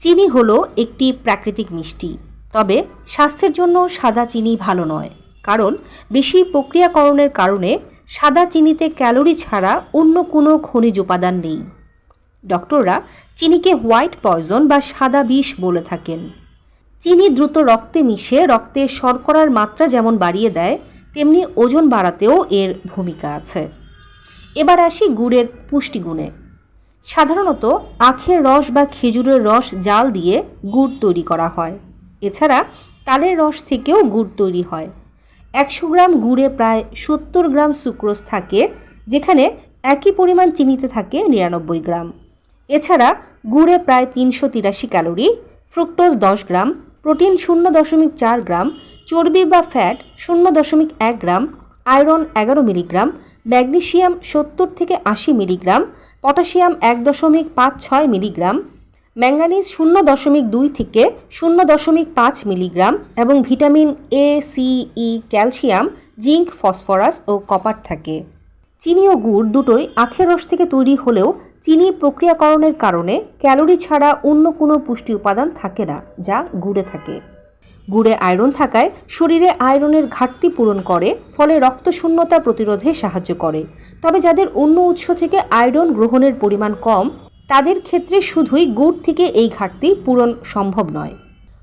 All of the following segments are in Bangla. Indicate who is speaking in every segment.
Speaker 1: চিনি হলো একটি প্রাকৃতিক মিষ্টি, তবে স্বাস্থ্যের জন্য সাদা চিনি ভালো নয়, কারণ বেশি প্রক্রিয়াকরণের কারণে সাদা চিনিতে ক্যালোরি ছাড়া অন্য কোনো খনিজ উপাদান নেই। ডক্টররা চিনিকে হোয়াইট পয়জন বা সাদা বিষ বলে থাকেন। চিনি দ্রুত রক্তে মিশে রক্তে শর্করার মাত্রা যেমন বাড়িয়ে দেয়, তেমনি ওজন বাড়াতেও এর ভূমিকা আছে। এবার আসি গুড়ের পুষ্টিগুণে। সাধারণত আখের রস বা খেজুরের রস জাল দিয়ে গুড় তৈরি করা হয়। এছাড়া তালের রস থেকেও গুড় তৈরি হয়। একশো গ্রাম গুড়ে প্রায় সত্তর গ্রাম সুক্রোজ থাকে, যেখানে একই পরিমাণ চিনিতে থাকে নিরানব্বই গ্রাম। এছাড়া গুড়ে প্রায় তিনশো তিরাশি ক্যালোরি, ফ্রুক্টোজ দশ গ্রাম, প্রোটিন শূন্য দশমিক চার গ্রাম, চর্বি বা ফ্যাট শূন্য দশমিক এক গ্রাম, আয়রন এগারো মিলিগ্রাম ম্যাগনেসিয়াম সত্তর থেকে আশি মিলিগ্রাম, পটাশিয়াম এক দশমিক পাঁচ ছয় মিলিগ্রাম, ম্যাঙ্গানিজ শূন্য দশমিক দুই থেকে শূন্য দশমিক পাঁচ মিলিগ্রাম এবং vitamin A C E calcium, zinc, phosphorus O copper থাকে। চিনি ও গুড় দুটোই আখের রস থেকে তৈরি হলেও চিনি প্রক্রিয়াকরণের কারণে ক্যালোরি ছাড়া অন্য কোনো পুষ্টি উপাদান থাকে না, যা গুড়ে থাকে। গুড়ে আয়রন থাকায় শরীরে আয়রনের ঘাটতি পূরণ করে, ফলে রক্তশূন্যতা প্রতিরোধে সাহায্য করে। তবে যাদের অন্য উৎস থেকে আয়রন গ্রহণের পরিমাণ কম, তাদের ক্ষেত্রে শুধুই গুড় থেকে এই ঘাটতি পূরণ সম্ভব নয়।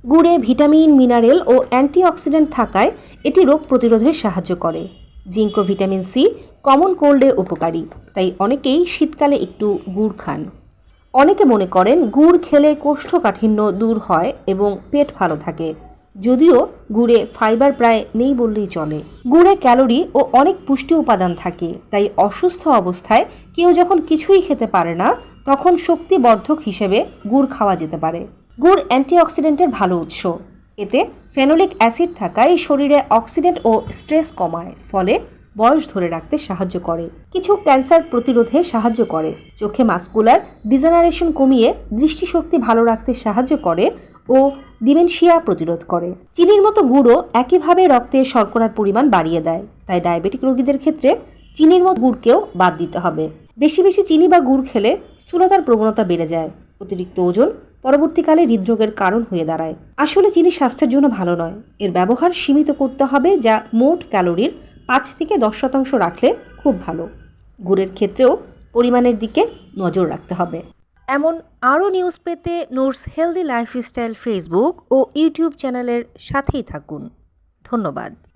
Speaker 1: গুড়ে ভিটামিন, মিনারেল ও অ্যান্টিঅক্সিডেন্ট থাকায় এটি রোগ প্রতিরোধে সাহায্য করে। জিঙ্ক ভিটামিন সি কমন কোল্ডে উপকারী, তাই অনেকেই শীতকালে একটু গুড় খান। অনেকে মনে করেন গুড় খেলে কোষ্ঠকাঠিন্য দূর হয় এবং পেট ভালো থাকে। যদিও গুড়ে ফাইবার প্রায় নেই বললেই চলে। গুড়ে ক্যালোরি ও অনেক পুষ্টি উপাদান থাকে, তাই অসুস্থ অবস্থায় কেউ যখন কিছুই খেতে পারে না, তখন শক্তি বর্ধক হিসেবে গুড় খাওয়া যেতে পারে। গুড় অ্যান্টিঅক্সিডেন্টের ভালো উৎস। এতে ফেনোলিক অ্যাসিড থাকায় শরীরে অক্সিডেন্ট ও স্ট্রেস কমায়, ফলে বয়স ধরে রাখতে সাহায্য করে। কিছু ক্যান্সার প্রতিরোধে সাহায্য করে। চোখে মাস্কুলার ডিজেনারেশন কমিয়ে দৃষ্টিশক্তি ভালো রাখতে সাহায্য করে ও ডিমেনশিয়া প্রতিরোধ করে। চিনির মতো গুড়ও একইভাবে রক্তে শর্করার পরিমাণ বাড়িয়ে দেয়। তাই ডায়াবেটিক রোগীদের ক্ষেত্রে চিনির মতো গুড়কেও বাদ দিতে হবে। বেশি বেশি চিনি বা গুড় খেলে স্থূলতার প্রবণতা বেড়ে যায়। অতিরিক্ত ওজন পরবর্তীকালে হৃদরোগের কারণ হয়ে দাঁড়ায়। আসলে চিনি স্বাস্থ্যের জন্য ভালো নয়। এর ব্যবহার সীমিত করতে হবে যা মোট ক্যালোরির পাঁচ থেকে দশ শতাংশ রাখলে খুব ভালো। গুড়ের ক্ষেত্রেও পরিমাণের দিকে নজর রাখতে হবে। এমন আরও নিউজ পেতে নোটস হেলদি লাইফস্টাইল ফেসবুক ও ইউটিউব চ্যানেলের সাথেই থাকুন। ধন্যবাদ।